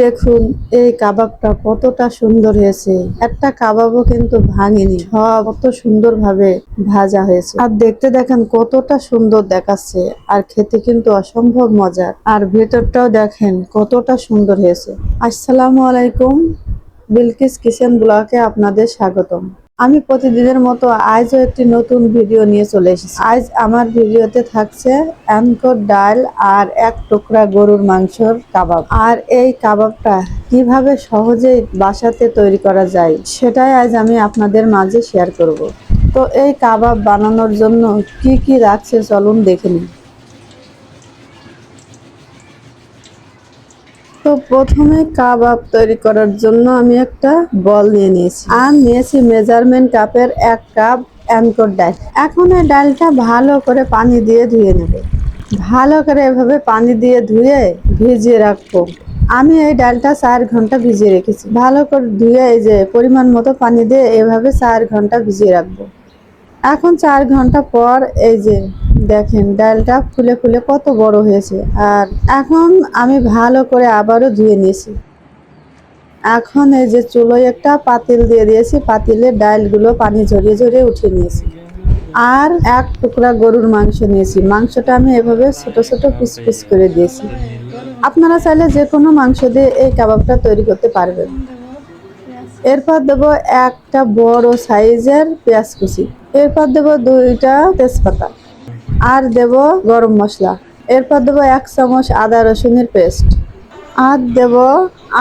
দেখুন, এই কাবাবটা কতটা সুন্দর হয়েছে। একটা কাবাবও কিন্তু ভাঙেনি। সব কত সুন্দর ভাবে ভাজা হয়েছে। আর দেখতে দেখেন কতটা সুন্দর দেখাচ্ছে। আর খেতে কিন্তু অসম্ভব মজার। আর ভেতরটাও দেখেন কতটা সুন্দর হয়েছে। আসসালামু আলাইকুম, বিলকিস কিচেন ব্লকে আপনাদের স্বাগতম। আমি প্রতিদিনের মতো আজও একটি নতুন ভিডিও নিয়ে চলে এসেছি। আজ আমার ভিডিওতে থাকছে অ্যাঙ্কর ডাল আর এক টুকরা গরুর মাংসর কাবাব। আর এই কাবাবটা কীভাবে সহজেই বাসাতে তৈরি করা যায়, সেটাই আজ আমি আপনাদের মাঝে শেয়ার করব। তো এই কাবাব বানানোর জন্য কি কি রাখছে চলুন দেখে নিন তো প্রথমে কাবাব তৈরি করার জন্য আমি একটা বল নিয়ে নিয়েছি। আর নিয়েছি মেজারমেন্ট কাপের এক কাপ অ্যাঙ্কর ডাল। এখন এই ডালটা ভালো করে পানি দিয়ে ধুয়ে নেবে। ভালো করে এভাবে পানি দিয়ে ধুয়ে ভিজিয়ে রাখব। আমি এই ডালটা চার ঘণ্টা ভিজিয়ে রেখেছি। ভালো করে ধুয়ে এই যে পরিমাণ মতো পানি দিয়ে এভাবে চার ঘণ্টা ভিজিয়ে রাখব। এখন চার ঘণ্টা পর এই যে দেখেন, ডালটা ফুলে ফুলে কত বড় হয়েছে। আর এখন আমি ভালো করে আবারও ধুয়ে নিয়েছি। এখন এই যে চুলোয় একটা পাতিল দিয়ে দিয়েছি, পাতিলে ডালগুলো পানি ঝরিয়ে ঝরিয়ে উঠিয়ে নিয়েছি। আর এক টুকরা গরুর মাংস নিয়েছি। মাংসটা আমি এভাবে ছোট ছোট পিস পিস করে দিয়েছি। আপনারা চাইলে যে কোনো মাংস দিয়ে এই কাবাবটা তৈরি করতে পারবেন। এরপর দেবো একটা বড় সাইজের পেঁয়াজ কুচি। এরপর দেবো দুইটা তেজপাতা। আর দেব গরম মশলা। এরপর দেবো এক চামচ আদা রসুনের পেস্ট। আর দেব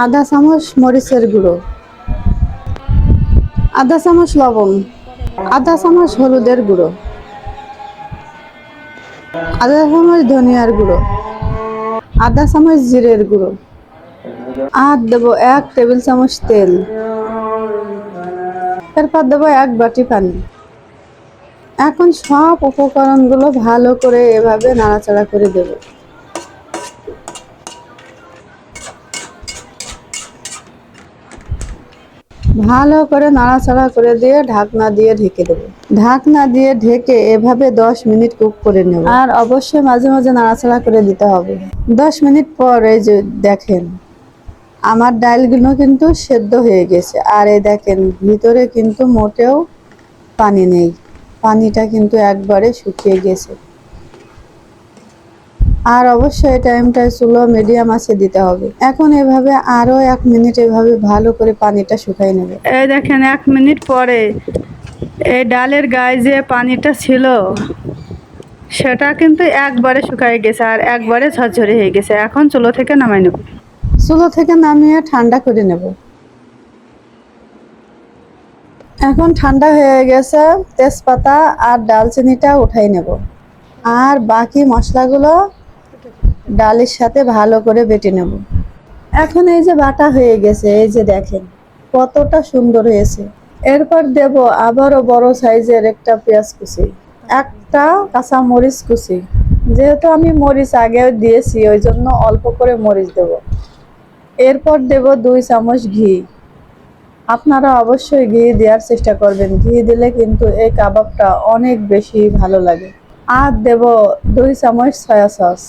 আধা চামচ মরিচের গুঁড়ো। আধা চামচ লবণ। আধা চামচ হলুদের গুঁড়ো। আধা চামচ ধনিয়ার গুঁড়ো। আধা চামচ জিরের গুঁড়ো। আর দেবো এক টেবিল চামচ তেল। এরপর দেবো এক বাটি পানি। এখন সব উপকরণগুলো ভালো করে এভাবে নাড়াচাড়া করে দেব। ভালো করে নাড়াচাড়া করে দিয়ে ঢাকনা দিয়ে ঢেকে দেবো। ঢাকনা দিয়ে ঢেকে এভাবে দশ মিনিট কুক করে নেব। আর অবশ্যই মাঝে মাঝে নাড়াচাড়া করে দিতে হবে। দশ মিনিট পর এই যে দেখেন, আমার ডালগুলো কিন্তু সেদ্ধ হয়ে গেছে। আর এই দেখেন, ভিতরে কিন্তু মোটেও পানি নেই। পানিটা কিন্তু একবারে শুকিয়ে গেছে। আর অবশ্যই টাইমটায় চুলো মিডিয়াম আছে দিতে হবে। এখন এভাবে আরও এক মিনিট এভাবে ভালো করে পানিটা শুকাই নেবে। এই দেখেন এক মিনিট পরে এই ডালের গায়ে যে পানিটা ছিল সেটা কিন্তু একবারে শুকাই গেছে আর একবারে ঝরঝরে হয়ে গেছে। এখন চুলো থেকে নামাই নেব। চুলো থেকে নামিয়ে ঠান্ডা করে নেব। এখন ঠান্ডা হয়ে গেছে, তেজপাতা আর ডালচিনিটা উঠাই নেব। আর বাকি মশলাগুলো ডালের সাথে ভালো করে বেটে নেব। এখন এই যে বাটা হয়ে গেছে, এই যে দেখেন কতটা সুন্দর হয়েছে। এরপর দেব আবারও বড় সাইজের একটা পেঁয়াজ কুচি, একটা কাঁচা মরিচ কুচি। যেহেতু আমি মরিচ আগেও দিয়েছি, ওই জন্য অল্প করে মরিচ দেব। এরপর দেব দুই চামচ ঘি। আপনারা অবশ্যই ঘি দেওয়ার চেষ্টা করবেন। ঘি দিলে কিন্তু এই কাবাবটা অনেক বেশি ভালো লাগে। আর দেব দুই চামচ সয়া সস।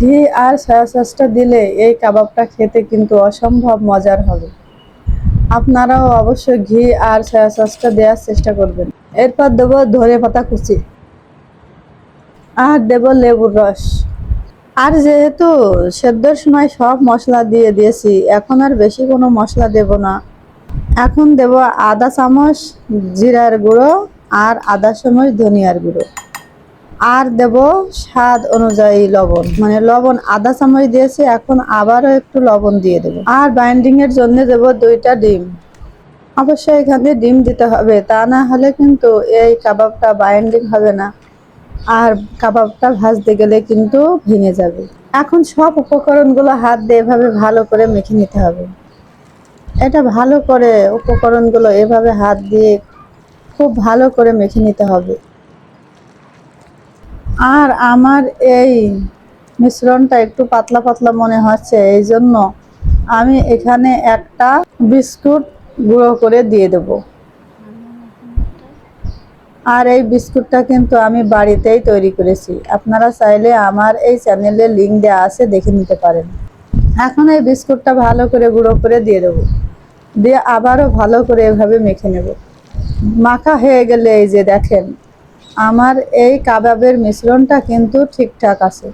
ঘি আর সয়া সসটা দিলে এই কাবাবটা খেতে কিন্তু অসম্ভব মজার হবে। আপনারাও অবশ্যই ঘি আর সয়া সসটা দেওয়ার চেষ্টা করবেন। এরপর দেবো ধরে পাতা কুচি। আর দেব লেবুর রস। আর যেহেতু সেদ্ধর সময় সব মশলা দিয়ে দিয়েছি, এখন আর বেশি কোনো মশলা দেব না। এখন দেব আদা চামচ, জিরার গুঁড়ো আর আদা চামচ ধনিয়ার গুঁড়ো। আর দেব স্বাদ অনুযায়ী লবণ। মানে লবণ আদা চামচ দিয়েছি, এখন আবারও একটু লবণ দিয়ে দেবো। আর বাইন্ডিং এর জন্য দেব দুইটা ডিম। অবশ্যই এখানে ডিম দিতে হবে, তা না হলে কিন্তু এই কাবাবটা বাইন্ডিং হবে না। আর কাবাবটা ভাজতে গেলে কিন্তু ভেঙে যাবে। এখন সব উপকরণগুলো হাত দিয়ে এভাবে ভালো করে মেখে নিতে হবে। এটা ভালো করে উপকরণগুলো এভাবে হাত দিয়ে খুব ভালো করে মেখে নিতে হবে। আর আমার এই মিশ্রণটা একটু পাতলা পাতলা মনে হচ্ছে এই জন্য আমি এখানে একটা বিস্কুট গুঁড়ো করে দিয়ে দেবো। আর এই বিস্কুটটা কিন্তু আমি বাড়িতেই তৈরি করেছি। আপনারা চাইলে আমার এই চ্যানেলে লিঙ্ক দেওয়া আছে, দেখে নিতে পারেন। এখন এই বিস্কুটটা ভালো করে গুঁড়ো করে দিয়ে দেবো। দিয়ে আবারও ভালো করে এভাবে মেখে নেব। মাখা হয়ে গেলে এই যে দেখেন, আমার এই কাবাবের মিশ্রণটা কিন্তু ঠিকঠাক আছে।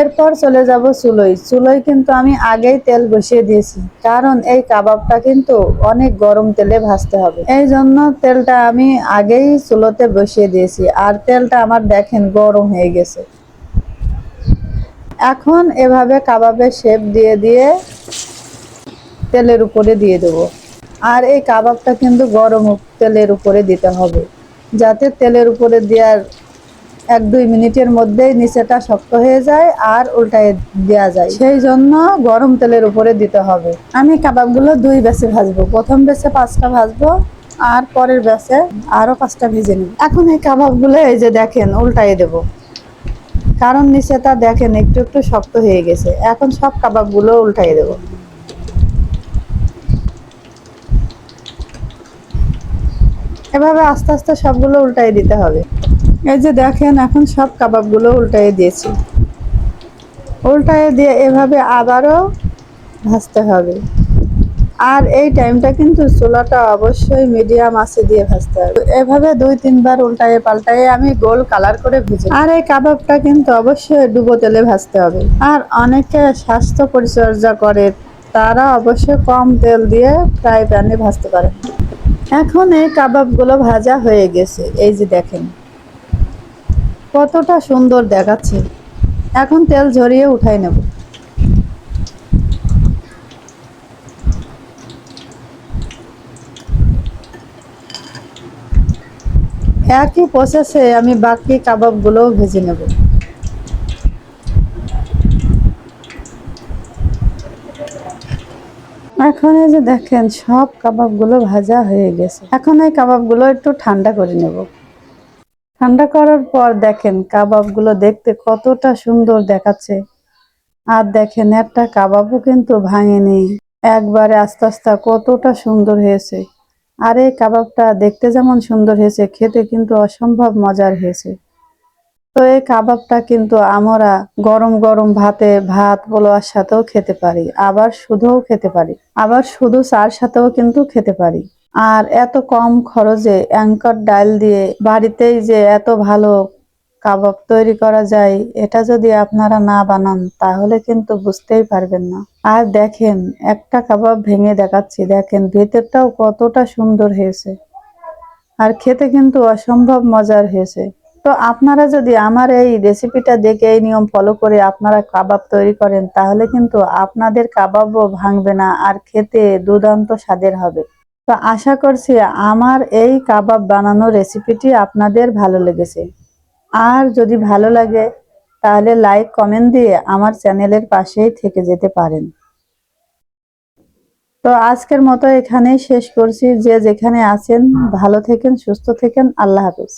এরপর চলে যাব চুলোই চুলোই কিন্তু আমি আগেই তেল বসিয়ে দিয়েছি, কারণ এই কাবাবটা কিন্তু অনেক গরম তেলে ভাজতে হবে। এই জন্য তেলটা আমি আগেই চুলোতে বসিয়ে দিয়েছি, আর তেলটা আমার দেখেন গরম হয়ে গেছে। এখন এভাবে কাবাবের শেপ দিয়ে দিয়ে তেলের উপরে দিয়ে দেবো। আর এই কাবাবটা কিন্তু গরম তেলের উপরে দিতে হবে, যাতে তেলের উপরে দেওয়ার এক দুই মিনিটের মধ্যেই নিচেটা শক্ত হয়ে যায় আর উল্টায় দেওয়া যায়। সেই জন্য গরম তেলের উপরে দিতে হবে। আমি কাবাবগুলো দুই ব্যাচে ভাজবো। প্রথম ব্যাচে পাঁচটা ভাজবো আর পরের ব্যাচে আরও পাঁচটা ভেজে নেব। এখন এই কাবাবগুলো এই যে দেখেন, উল্টায় দেব। কারণ নিচেটা দেখেন একটু একটু শক্ত হয়ে গেছে। এখন সব কাবাবগুলো উল্টাই দেব। এভাবে আস্তে আস্তে সবগুলো উল্টাই দিতে হবে। এই যে দেখেন, এখন সব কাবাবগুলো উল্টাই দিয়েছি। উল্টাই দিয়ে এভাবে আবারও ভাজতে হবে। আর এই টাইমটা কিন্তু চুলাটা অবশ্যই মিডিয়াম আছে দিয়ে ভাজতে হবে। এভাবে দুই, তিনবার উল্টায়ে পাল্টায়ে আমি গোল কালার করে ভেজে আর এই কাবাবটা কিন্তু অবশ্যই ডুবো তেলে ভাজতে হবে। আর অনেকে স্বাস্থ্য পরিচর্যা করে, তারা অবশ্যই কম তেল দিয়ে ফ্রাই প্যানে ভাজতে পারে। এখন এই কাবাবগুলো ভাজা হয়ে গেছে। এই যে দেখেন কতটা সুন্দর দেখাচ্ছে। এখন তেল ঝরিয়ে উঠাই নেব। একই প্রসেসে আমি বাকি কাবাবগুলোও ভেজে নেব। এখন এই যে দেখেন, সব কাবাবগুলো ভাজা হয়ে গেছে। এখন এই কাবাবগুলো একটু ঠান্ডা করে নেব। ঠান্ডা করার পর দেখেন কাবাবগুলো দেখতে কতটা সুন্দর দেখাচ্ছে। আর দেখেন একটা কাবাবও কিন্তু ভাঙেনি একবারে আস্তে আস্তে কতটা সুন্দর হয়েছে। আর এই কাবাবটা দেখতে যেমন সুন্দর হয়েছে, খেতে কিন্তু অসম্ভব মজার হয়েছে। তো এই কাবাবটা কিন্তু আমরা গরম গরম ভাতে ভাত পোলোয়ার সাথেও খেতে পারি, আবার শুধুও খেতে পারি, আবার শুধু চার সাথেও কিন্তু খেতে পারি। আর এত কম খরচে অ্যাঙ্কর ডাল দিয়ে বাড়িতেই যে এত ভালো কাবাব তৈরি করা যায়, এটা যদি আপনারা না বানান, তাহলে কিন্তু বুঝতেই পারবেন না। আর দেখেন, একটা কাবাব ভেঙে দেখাচ্ছি, দেখেন, ভেতরটাও কতটা সুন্দর হয়েছে। আর খেতে কিন্তু অসম্ভব মজার হয়েছে। তো আপনারা যদি আমার এই রেসিপিটা দেখে এই নিয়ম ফলো করে আপনারা কাবাব তৈরি করেন, তাহলে কিন্তু আপনাদের কাবাবও ভাঙবে না, আর খেতে দুর্দান্ত স্বাদের হবে। তো আশা করছি আমার এই কাবাব বানানোর রেসিপিটি আপনাদের ভালো লেগেছে। আর যদি ভালো লাগে, তাহলে লাইক কমেন্ট দিয়ে আমার চ্যানেলের পাশেই থেকে যেতে পারেন। তো আজকের মতো এখানেই শেষ করছি। যে যেখানে আছেন, ভালো থেকেন, সুস্থ থেকেন, আল্লাহ হাফিজ।